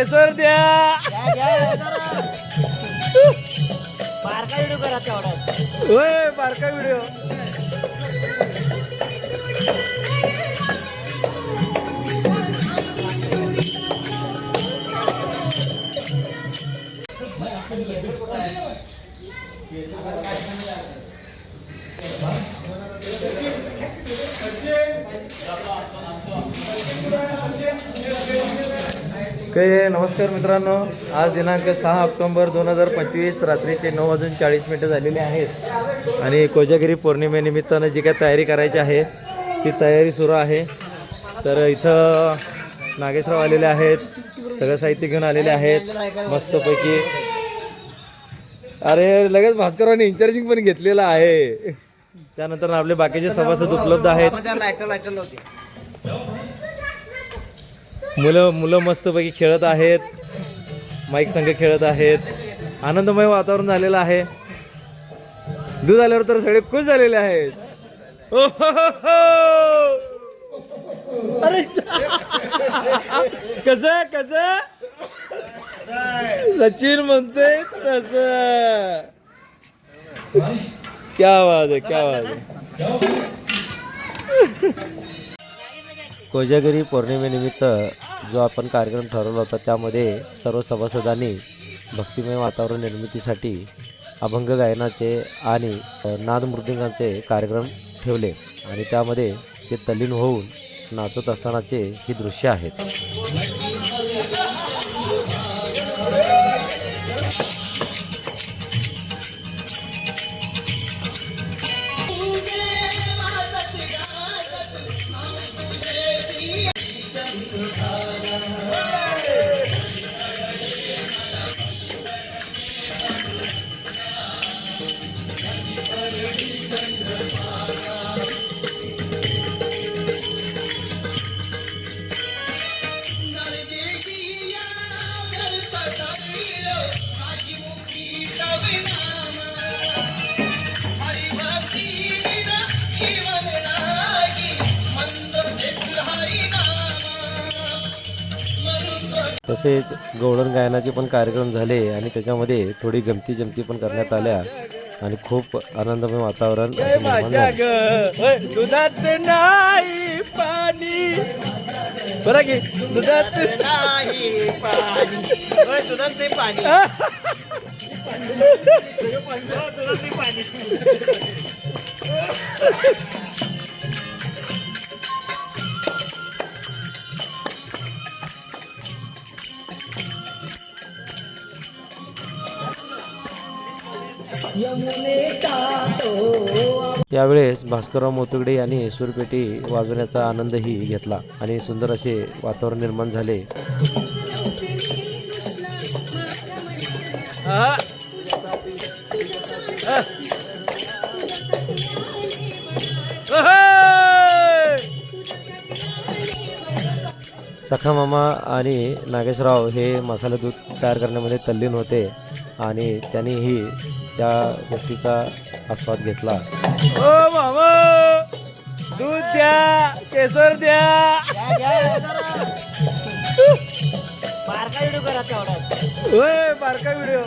केसर द्या. बारका व्हिडिओ करा तेवढा. होय बारका व्हिडिओ. काय नमस्कार मित्रांनो. आज दिनांक सहा ऑक्टोंबर दोन हजार पंचवीस रात्रीचे नऊ वाजून चाळीस मिनटं झालेले आहेत. आणि कोजागिरी पौर्णिमेनिमित्तानं जी काय तयारी करायची आहे ती तयारी सुरू आहे. तर इथं नागेशराव आलेले आहेत सगळं साहित्य घेऊन आलेले आहेत मस्तपैकी. अरे लगेच भास्करांनी इंचार्जिंग पण घेतलेलं आहे. त्यानंतर आपले बाकीचे सभासद उपलब्ध आहेत. मुलं मुलं मस्तपैकी खेळत आहेत. माईक संघ खेळत आहेत. आनंदमय वातावरण झालेलं आहे. दूध आल्यावर तर सगळे खुश झालेले आहेत. हो हो, हो, हो. अरे कस कस? सचिन म्हणते तस क्या आवाज आहे क्या आवाज आहे? कोजागिरी पौर्णिमेनिमित्त जो आपण कार्यक्रम ठरवला होता त्यामध्ये सर्व सभासदांनी भक्तिमय वातावरण निर्मितीसाठी अभंग गायनाचे आणि नादमृदिंगांचे कार्यक्रम ठेवले आणि त्यामध्ये ते तल्लीन होऊन नाचत असतानाचे ही दृश्य आहेत. तसेच गवळण गायनाचे पण कार्यक्रम झाले आणि त्याच्यामध्ये थोडी गमती जमती पण करण्यात आल्या आणि खूप आनंदमय वातावरण. दुधात नाही पाणी. बरं की दुधात नाही पाणी. होय, दुधात नाही पाणी. यावेळेस भास्करराव मोतुगडे यांनी सुरपेटी वाजवण्याचा आनंदही घेतला आणि सुंदर असे वातावरण निर्माण झाले. सखा मामा आणि नागेशराव हे मसाला दूध तयार करण्यामध्ये तल्लीन होते आणि त्यांनीही त्या गोष्टीचा आस्वाद घेतला. ओ मामा दूध द्या केसर द्या. बारका व्हिडिओ करा तेवढा होय बारका व्हिडिओ.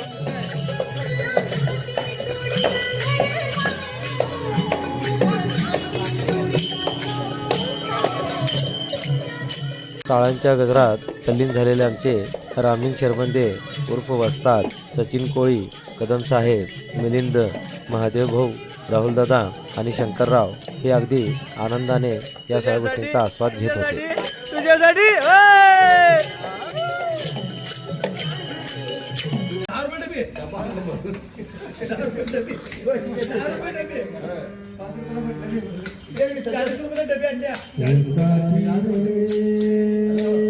टाळांच्या गजरात तल्लीन झालेले आमचे रामलिंग शरबंदे उर्फ वस्ताद सचिन कोळी कदम साहेब मिलिंद महादेव भाऊ राहुलदादा आणि शंकरराव हे अगदी आनंदाने या सगळ्या गोष्टींचा आस्वाद घेत होते. तुझ्यासाठी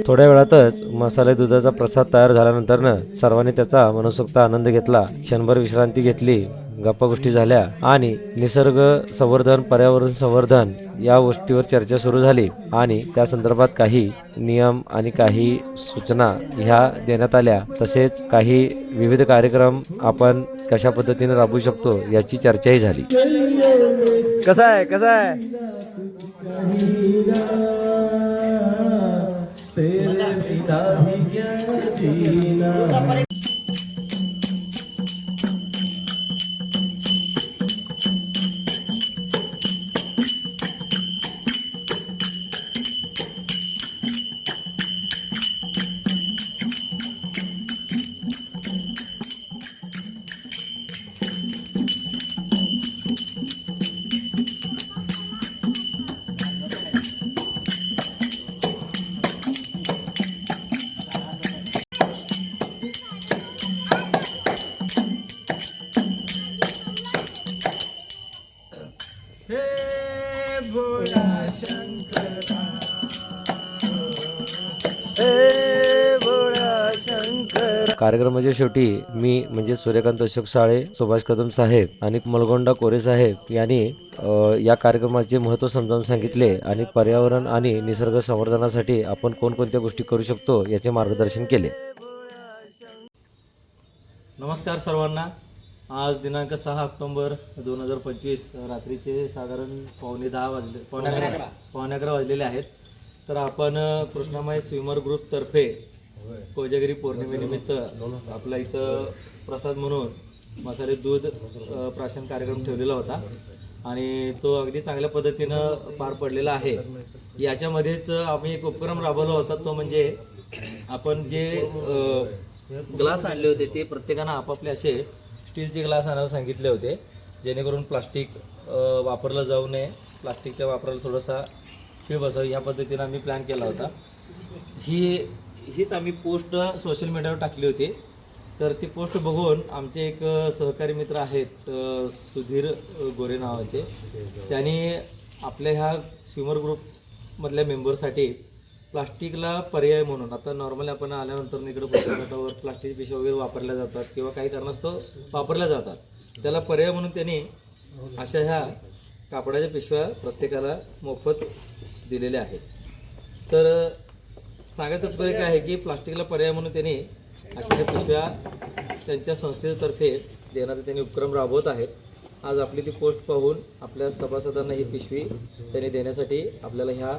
थोड्या वेळातच मसाले दुधाचा प्रसाद तयार झाल्यानंतरनं सर्वांनी त्याचा मनसोक्त आनंद घेतला. क्षणभर विश्रांती घेतली गप्पागोष्टी झाल्या आणि निसर्ग संवर्धन पर्यावरण संवर्धन या गोष्टीवर चर्चा सुरू झाली आणि त्या संदर्भात काही नियम आणि काही सूचना ह्या देण्यात आल्या. तसेच काही विविध कार्यक्रम आपण कशा पद्धतीने राबवू शकतो याची चर्चाही झाली. कसा आहे? कसा आहे? Serenidad y हे भोळा शंकरा कार्यक्रमाच्या शेवटी मी म्हणजे सूर्यकांत अशोक साळे सुभाष कदम साहेब आणि मलगोंडा कोरे साहेब यांनी अ, या कार्यक्रमाचे महत्त्व समजावून सांगितले आणि पर्यावरण आणि निसर्ग संवर्धनासाठी आपण कोणकोणत्या गोष्टी करू शकतो याचे मार्गदर्शन केले. नमस्कार सर्वांना. आज दिनांक सहा ऑक्टोबर दोन हजार पंचवीस रात्रीचे साधारण पावणे दहा वाजले पावणे अकरा. पावणे अकरा वाजलेले आहेत. तर आपण कृष्णामाई स्विमर ग्रुपतर्फे कोजागिरी पौर्णिमेनिमित्त आपला इथं प्रसाद म्हणून मसाले दूध प्राशन कार्यक्रम ठेवलेला होता. आणि तो अगदी चांगल्या पद्धतीनं पार पडलेला आहे. याच्यामध्येच आम्ही एक उपक्रम राबवला होता. तो म्हणजे आपण जे ग्लास आणले होते ते प्रत्येकानं आपापले असे स्टीलचे ग्लास आणायला सांगितले होते. जेणेकरून प्लास्टिक वापरलं जाऊ नये. प्लास्टिकच्या वापराला थोडासा फी बसावी. ह्या पद्धतीनं आम्ही प्लॅन केला होता. ही हीच आम्ही पोस्ट सोशल मीडियावर टाकली होती. तर ती पोस्ट बघून आमचे एक सहकारी मित्र आहेत सुधीर गोरे नावाचे. त्यांनी आपल्या ह्या स्विमर ग्रुपमधल्या मेंबरसाठी प्लास्टिकला पर्याय म्हणून आता नॉर्मली आपण आल्यानंतर इकडे पुस्तकावर प्लास्टिक पिशव्या वगैरे वापरल्या जातात किंवा काही कारणास्तव वापरल्या जातात. त्याला पर्याय म्हणून त्यांनी अशा ह्या कापडाच्या पिशव्या प्रत्येकाला मोफत दिलेल्या आहेत. तर सांगायचं तात्पर्य काय आहे की प्लास्टिकला पर्याय म्हणून त्यांनी अशा ह्या पिशव्या त्यांच्या संस्थेतर्फे देण्याचा त्यांनी उपक्रम राबवत आहेत. आज आपली ती पोस्ट पाहून आपल्या सभासदांना ही पिशवी त्यांनी देण्यासाठी आपल्याला ह्या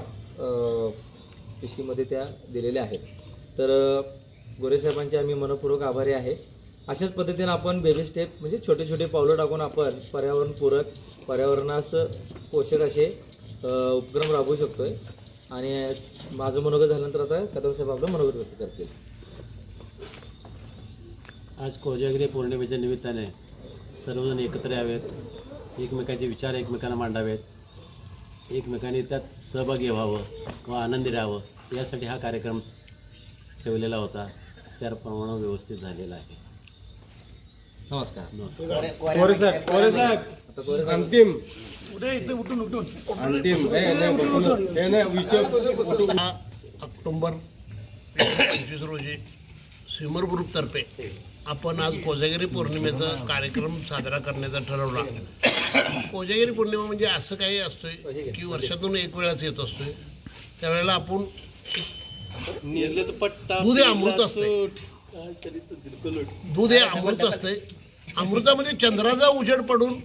पिशीमध्ये पिशवीमध्ये त्या दिलेल्या आहेत. तर गोरेसाहेबांचे आम्ही मनपूर्वक आभारी आहे. अशाच पद्धतीनं आपण बेबी स्टेप म्हणजे छोटे छोटे पावलं टाकून आपण पर्यावरणपूरक पर्यावरणास पोषक असे उपक्रम राबवू शकतो आहे आणि माझं मनोगत झाल्यानंतर आता कदमसाहेब आपलं मनोगत व्यक्त करतील. आज कोजागिरी पौर्णिमेच्या निमित्ताने सर्वजण एकत्र यावेत. एकमेकाचे विचार एकमेकांना मांडावेत. एकमेकांनी त्यात सहभागी व्हावं किंवा आनंदी राहावं यासाठी हा कार्यक्रम ठेवलेला होता. त्याप्रमाणे व्यवस्थित झालेला आहे. नमस्कार. अंतिम. अंतिम. ऑक्टोबर पंचवीस रोजी स्विमर ग्रुपतर्फे आपण आज कोजागिरी पौर्णिमेचा कार्यक्रम साजरा करण्याचा ठरवला. कोजागिरी पौर्णिमा म्हणजे असं काही असतोय की वर्षातून एक वेळाच येत असतोय. त्यावेळेला आपण दूध हे अमृत असते दूध हे अमृत असते अमृतामध्ये चंद्राचा उजेड पडून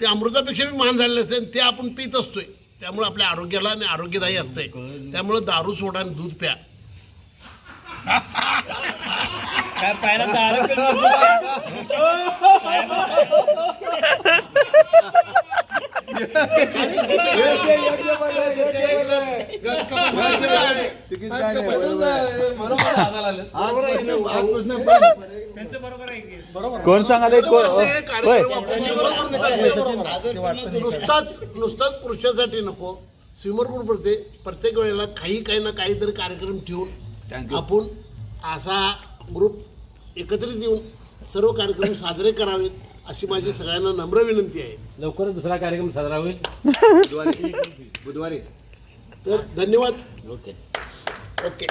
ते अमृतापेक्षा बी मान झालेले असते आणि ते आपण पित असतोय. त्यामुळे आपल्या आरोग्याला आणि आरोग्यदायी असते त्यामुळे दारू सोडा आणि दूध प्या. काय पाहिला कोण सांगाले हे नुसताच नुसताच पुरुषासाठी नको. स्विमर ग्रुप प्रत्येक प्रत्येक वेळेला काही काही ना काहीतरी कार्यक्रम ठेवून आपण असा ग्रुप एकत्रित येऊन सर्व कार्यक्रम साजरे करावेत अशी माझी सगळ्यांना नम्र विनंती आहे. लवकरच दुसरा कार्यक्रम साजरा होईल. बुधवारी. तर धन्यवाद. ओके. ओके.